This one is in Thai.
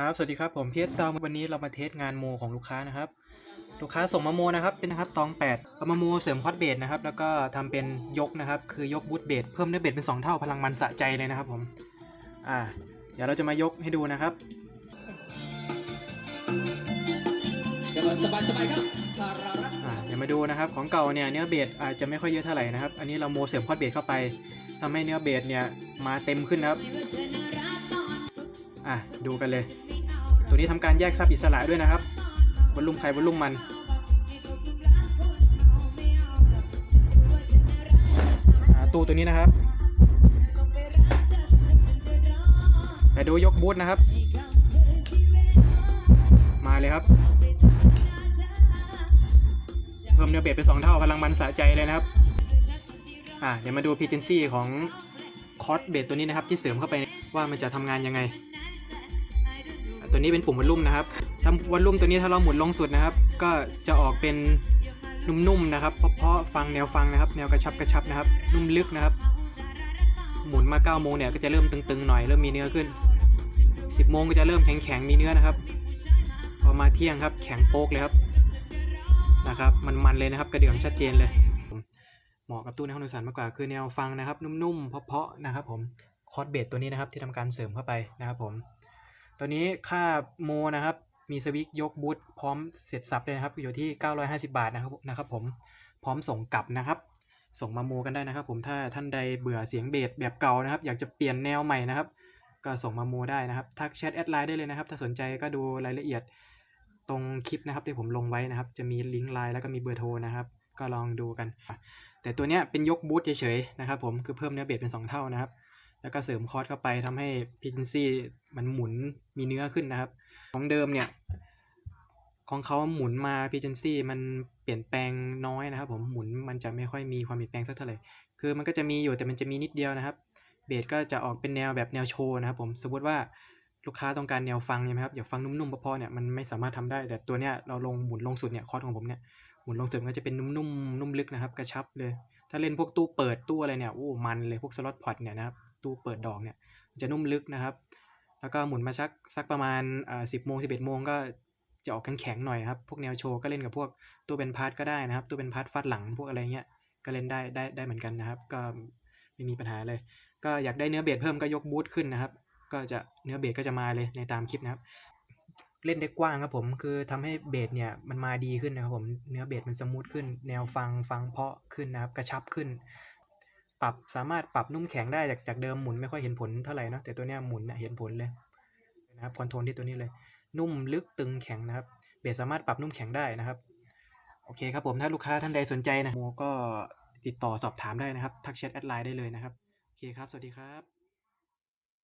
ครับ สวัสดีครับ ผมพีเอสซาววันนี้เรามาเทสงานโมของลูกค้านะครับ ลูกค้าส่งมาโมนะครับ เป็นนะครับตอง8เอามาโมเสริมคอร์ดเบสนะครับ แล้วก็ทำเป็นยกนะครับ คือยกบูทเบสเพิ่มเนื้อเบสเป็น 2 เท่าพลังมันสะใจเลยนะครับผม อ่า เดี๋ยวเราจะมายกให้ดูนะครับจังหวะสบายสบายๆครับทารารัตน์อ่าเดี๋ยวมาดูนะครับ ของเก่าเนี่ยเนื้อเบสอาจจะไม่ค่อยเยอะเท่าไหร่นะครับ อันนี้เราโมเสริมคอร์ดเบสเข้าไปทำให้เนื้อเบสเนี่ยมาเต็มขึ้นนะครับ อะดูกันเลย ตัวนี้ทำการแยกซับอิสระด้วยนะครับวอลลุ่มใครวอลลุ่มมัน ตู้ตัวนี้นะครับไปดูยกบูทนะครับ มาเลยครับ เพิ่มเนื้อเบสไปสองเท่าพลังมันสะใจเลยนะครับ อ่าเดี๋ยวมาดูพีเจนซี่ของคอร์สเบสตัวนี้นะครับ ที่เสริมเข้าไปว่ามันจะทำงานยังไง ตัวนี้เป็นปุ่มวอลลุ่มนะครับถ้าวอลลุ่มตัวนี้ถ้าเราหมุนลงสุดนะครับ ก็จะออกเป็นนุ่มๆนะครับ เพราะฟังแนวฟังนะครับ แนวกระชับกระชับนะครับ นุ่มลึกนะครับ หมุนมา9โมงเนี่ยก็จะเริ่มตึงๆหน่อยเริ่มมีเนื้อขึ้น 10โมงก็จะเริ่มแข็งๆมีเนื้อนะครับ พอมาเที่ยงครับแข็งโป๊กเลยครับนะครับ มันๆเลยนะครับ กระเดื่องชัดเจนเลยเหมาะกับตู้ในห้องโดยสารมากกว่าคือแนวฟังนะครับ นุ่มๆเพาะๆนะครับ ผมคอร์ดเบสตัวนี้นะครับที่ทำการเสริมเข้าไปนะครับผม ตัวนี้ค่าโมนะครับมีสวิตช์ยกบูทพร้อมเสร็จสับเลยนะครับอยู่ที่ 950 บาทนะครับนะครับผมพร้อมส่งกลับนะครับ ส่งมาโมกันได้นะครับ ผมถ้าท่านใดเบื่อเสียงเบสแบบเก่านะครับ อยากจะเปลี่ยนแนวใหม่นะครับ ก็ส่งมาโมได้นะครับทักแชทแอดไลน์ได้เลยนะครับ ถ้าสนใจก็ดูรายละเอียดตรงคลิปนะครับที่ผมลงไว้นะครับ จะมีลิงก์ไลน์แล้วก็มีเบอร์โทรนะครับ ก็ลองดูกัน แต่ตัวเนี้ยเป็นยกบูทเฉยๆนะครับ ผมคือเพิ่มเนื้อเบสเป็น 2 เท่านะครับ แล้วก็เสริมคอร์สเข้าไปทำให้พิจ n ซี่มันหมุนมีเนื้อขึ้นนะครับ ของเดิมเนี่ย ของเขาหมุนมาพิจ n ซี่มันเปลี่ยนแปลงน้อยนะครับ ผมหมุนมันจะไม่ค่อยมีความเปลี่ยนแปลงสักเท่าไหร่คือมันก็จะมีอยู่แต่มันจะมีนิดเดียวนะครับ เบสก็จะออกเป็นแนวแบบแนวโชว์นะครับ ผมสมมติว่าลูกค้าต้องการแนวฟังใช่ไหมครับอยากฟังนุ่มๆพราะๆเนี่ยมันไม่สามารถทำได้ แต่ตัวเนี้ยเราลงหมุนลงสุดเนี่ยคอร์สของผมเนี่ยหมุนลงสุดก็จะเป็นนุ่มๆนุ่มลึกนะครับ กระชับเลย ถ้าเล่นพวกตู้เปิดตู้อะไรเนี่ยโอ้มันเลยพวกสล็อตพอตเนี่ยนะครับ ตู้เปิดดอกเนี่ยจะนุ่มลึกนะครับ แล้วก็หมุนมาชักสักประมาณสิบโมงสิบเอ็ดโมงก็จะออกแข็งๆหน่อยครับ พวกแนวโชว์ก็เล่นกับพวกตู้เป็นพาร์ทก็ได้นะครับ ตู้เป็นพาร์ทฟาดหลังพวกอะไรเงี้ยก็เล่นได้ได้ได้เหมือนกันนะครับ ก็ไม่มีปัญหาเลย ก็อยากได้เนื้อเบสเพิ่มก็ยกบูทขึ้นนะครับ ก็จะเนื้อเบสก็จะมาเลยในตามคลิปนะครับ เล่นได้กว้างครับผม คือทำให้เบสเนี่ยมันมาดีขึ้นนะครับผม เนื้อเบสมันสมูทขึ้น แนวฟังฟังเพาะขึ้นนะครับ กระชับขึ้น ปรับสามารถปรับนุ่มแข็งได้จากจากเดิมหมุนไม่ค่อยเห็นผลเท่าไหร่นะแต่ตัวเนี้ยหมุนเห็นผลเลยนะครับคอนโทรลที่ตัวนี้เลย นุ่มลึกตึงแข็งนะครับเบสสามารถปรับนุ่มแข็งได้นะครับโอเคครับผมถ้าลูกค้าท่านใดสนใจนะโมก็ติดต่อสอบถามได้นะครับทักแชทแอดไลน์ได้เลยนะครับโอเคครับสวัสดีครับ